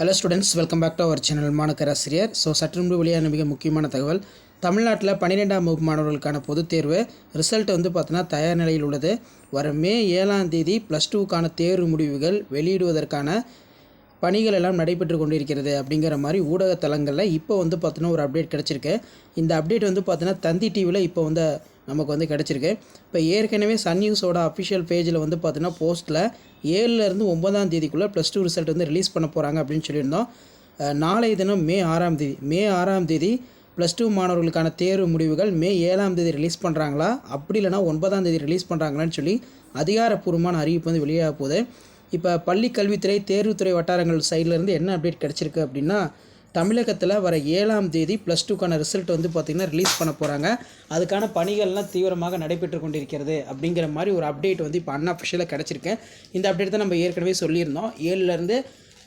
Hello students welcome back to our channel மாணக்கராசிரியர் so சற்று முன்பு வெளியான மிக முக்கியமான தகவல் தமிழ்நாட்டில் பன்னிரெண்டாம் வகுப்பு மாணவர்களுக்கான பொதுத் தேர்வு ரிசல்ட் வந்து பார்த்தினா தயார் நிலையில் உள்ளது. வர மே ஏழாம் தேதி ப்ளஸ் டூக்கான தேர்வு முடிவுகள் வெளியிடுவதற்கான பணிகள் எல்லாம் நடைபெற்று கொண்டிருக்கிறது அப்படிங்கிற மாதிரி ஊடக தளங்களில் இப்போ வந்து பார்த்தோன்னா ஒரு அப்டேட் கிடச்சிருக்கு. இந்த அப்டேட் வந்து பார்த்தீங்கன்னா தந்தி டிவியில் இப்போ வந்து நமக்கு வந்து கிடச்சிருக்கு. இப்போ ஏற்கனவே சன் நியூஸோட அஃபிஷியல் பேஜில் வந்து பார்த்தீங்கன்னா போஸ்ட்டில் ஏழுலேருந்து ஒன்பதாம் தேதிக்குள்ளே ப்ளஸ் டூ ரிசல்ட் வந்து ரிலீஸ் பண்ண போகிறாங்க அப்படின்னு சொல்லியிருந்தோம். நாளைய தினம் மே ஆறாம் தேதி மே ஆறாம் தேதி ப்ளஸ் டூ மாணவர்களுக்கான தேர்வு முடிவுகள் மே ஏழாம் தேதி ரிலீஸ் பண்ணுறாங்களா அப்படி இல்லைனா ஒன்பதாம் தேதி ரிலீஸ் பண்ணுறாங்களான்னு சொல்லி அதிகாரப்பூர்வமான அறிவிப்பு வந்து வெளியாக போகுது. இப்போ பள்ளி கல்வித்துறை தேர்வுத்துறை வட்டாரங்கள் சைட்லேருந்து என்ன அப்டேட் கிடச்சிருக்கு அப்படின்னா தமிழகத்தில் வர ஏழாம் தேதி ப்ளஸ் டூக்கான ரிசல்ட் வந்து பார்த்திங்கன்னா ரிலீஸ் பண்ண போகிறாங்க அதுக்கான பணிகள்லாம் தீவிரமாக நடைபெற்று கொண்டிருக்கிறது அப்படிங்கிற மாதிரி ஒரு அப்டேட் வந்து இப்போ அன்அஃபிஷியலாக கிடச்சிருக்கு. இந்த அப்டேட் தான் நம்ம ஏற்கனவே சொல்லியிருந்தோம். ஏழுலேருந்து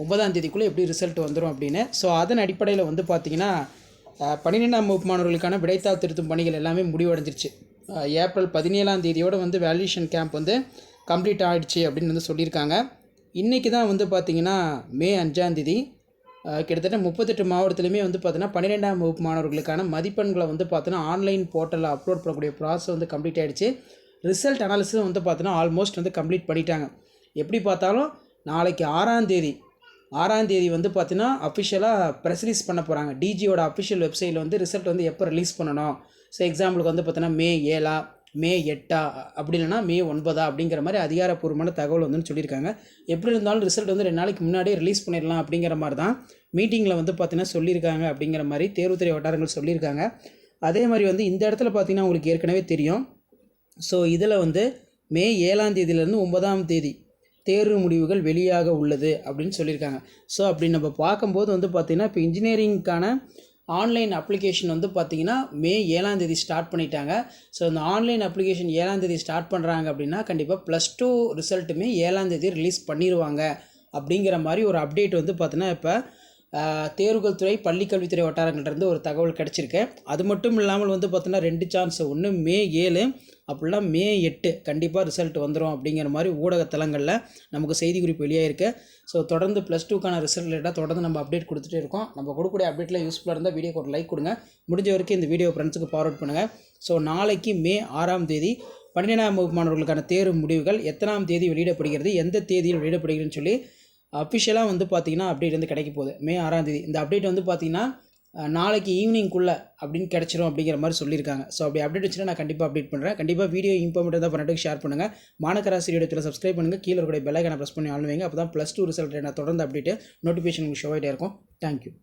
ஒன்பதாம் தேதிக்குள்ளே எப்படி ரிசல்ட் வந்துடும் அப்படின்னு. ஸோ அதன் அடிப்படையில் வந்து பார்த்திங்கன்னா பன்னிரெண்டாம் வகுப்பு மாணவர்களுக்கான விடைத்தாள் திருத்தும் பணிகள் எல்லாமே முடிவடைஞ்சிருச்சு. ஏப்ரல் பதினேழாம் தேதியோடு வந்து வேல்யூஷன் கேம்ப் வந்து கம்ப்ளீட் ஆகிடுச்சு அப்படின்னு வந்து சொல்லியிருக்காங்க. இன்றைக்கி தான் வந்து பார்த்திங்கன்னா மே அஞ்சாந்தேதி கிட்டத்தட்ட முப்பத்தெட்டு மாவட்டத்துலையுமே வந்து பார்த்தீங்கன்னா பன்னிரெண்டாம் வகுப்பு மாணவர்களுக்கான மதிப்பெண்களை வந்து பார்த்தோன்னா ஆன்லைன் போர்ட்டலில் அப்லோட் பண்ணக்கூடிய ப்ராசஸ் வந்து கம்ப்ளீட் ஆகிடுச்சு ரிசல்ட் அனாலிசிஸ் வந்து பார்த்தோன்னா ஆல்மோஸ்ட் வந்து கம்ப்ளீட் பண்ணிட்டாங்க. எப்படி பார்த்தாலும் நாளைக்கு ஆறாம் தேதி ஆறாம் தேதி வந்து பார்த்தீங்கன்னா அஃபிஷியலாக ப்ரெஸ் ரிலீஸ் பண்ண போகிறாங்க டிஜியோட அஃபிஷியல் வெப்சைட்டில் வந்து ரிசல்ட் வந்து எப்போ ரிலீஸ் பண்ணணும்? ஸோ எக்ஸாம்பிளுக்கு வந்து பார்த்தீங்கன்னா மே ஏழா மே எட்டா அப்படி இல்லைன்னா மே ஒன்பதா அப்படிங்கிற மாதிரி அதிகாரப்பூர்வமான தகவல் வந்து சொல்லியிருக்காங்க. எப்படி இருந்தாலும் ரிசல்ட் வந்து ரெண்டு நாளைக்கு முன்னாடியே ரிலீஸ் பண்ணிடலாம் அப்படிங்கிற மாதிரி தான் மீட்டிங்கில் வந்து பார்த்தீங்கன்னா சொல்லியிருக்காங்க அப்படிங்கிற மாதிரி தேர்வுத்துறை வட்டாரங்கள் சொல்லியிருக்காங்க. அதே மாதிரி வந்து இந்த இடத்துல பார்த்தீங்கன்னா உங்களுக்கு ஏற்கனவே தெரியும். ஸோ இதில் வந்து மே ஏழாம் தேதியிலேருந்து ஒன்பதாம் தேதி தேர்வு முடிவுகள் வெளியாக உள்ளது அப்படின்னு சொல்லியிருக்காங்க. ஸோ அப்படி நம்ம பார்க்கும்போது வந்து பார்த்திங்கன்னா இப்போ இன்ஜினியரிங்க்கான ஆன்லைன் அப்ளிகேஷன் வந்து பார்த்திங்கன்னா மே ஏழாம் தேதி ஸ்டார்ட் பண்ணிட்டாங்க. ஸோ இந்த ஆன்லைன் அப்ளிகேஷன் ஏழாம் தேதி ஸ்டார்ட் பண்ணுறாங்க அப்படின்னா கண்டிப்பாக ப்ளஸ் டூ ரிசல்ட்டுமே ஏழாம் தேதி ரிலீஸ் பண்ணிடுவாங்க அப்படிங்கிற மாதிரி ஒரு அப்டேட் வந்து பார்த்தீங்கன்னா இப்போ தேர்வுகள் துறை பள்ளிக்கல்வித்துறை வட்டாரங்கள்லேருந்து ஒரு தகவல் கிடச்சிருக்கு. அது மட்டும் இல்லாமல் வந்து பார்த்தோன்னா ரெண்டு சான்ஸ் ஒன்று மே ஏழு அப்படிலாம் மே எட்டு கண்டிப்பாக ரிசல்ட் வந்துடும் அப்படிங்கிற மாதிரி ஊடகத்தலங்களில் நமக்கு செய்தி குறிப்பு வெளியாயிருக்கு. ஸோ தொடர்ந்து ப்ளஸ் டூக்கான ரிசல்ட் ரிலேட்டாக தொடர்ந்து நம்ம அப்டேட் கொடுத்துட்டே இருக்கோம். நம்ம கொடுக்கக்கூடிய அப்டேட்டில் யூஸ்ஃபுல்லாக இருந்தால் வீடியோக்கு ஒரு லைக் கொடுங்க. முடிஞ்ச வரைக்கும் இந்த வீடியோ ஃப்ரெண்ட்ஸுக்கு ஃபார்வர்ட் பண்ணுங்கள் ஸோ நாளைக்கு மே ஆறாம் தேதி பன்னிரெண்டாம் வகுப்பு மாணவர்களுக்கான தேர்வு முடிவுகள் எத்தனாம் தேதி வெளியிடப்படுகிறது எந்த தேதியில் வெளியிடப்படுகிறதுன்னு சொல்லி அஃபிஷியலாக வந்து பார்த்திங்கன்னா அப்டேட் வந்து கிடைக்க போகுது. மே ஆறாம் தேதி. இந்த அப்டேட் வந்து பார்த்தீங்கன்னா நாளைக்கு ஈவினிங்குள்ளே அப்படின்னு கிடச்சிரும் அப்படிங்கிற மாதிரி சொல்லியிருக்காங்க. ஸோ அப்படி அப்டேட் வச்சுன்னா நான் கண்டிப்பாக அப்டேட் பண்ணுறேன் கண்டிப்பாக வீடியோ இம்பார்மெண்ட் தான் பண்ணிட்டு ஷேர் பண்ணுங்கள் மாணக்கராசிரியத்தில் சப்ஸ்கிரைப் பண்ணுங்கள் கீழே இருக்கக்கூடிய பெல்லைக்கான ப்ரெஸ் பண்ணி ஆளுவீங்க அப்போ தான் ப்ளஸ் டூ ரிசல்ட் நான் தொடர்ந்து அப்டேட்டு நோட்டிஃபிகேஷன் உங்களுக்கு ஷோ ஆகிட்டே இருக்கும். தேங்க்யூ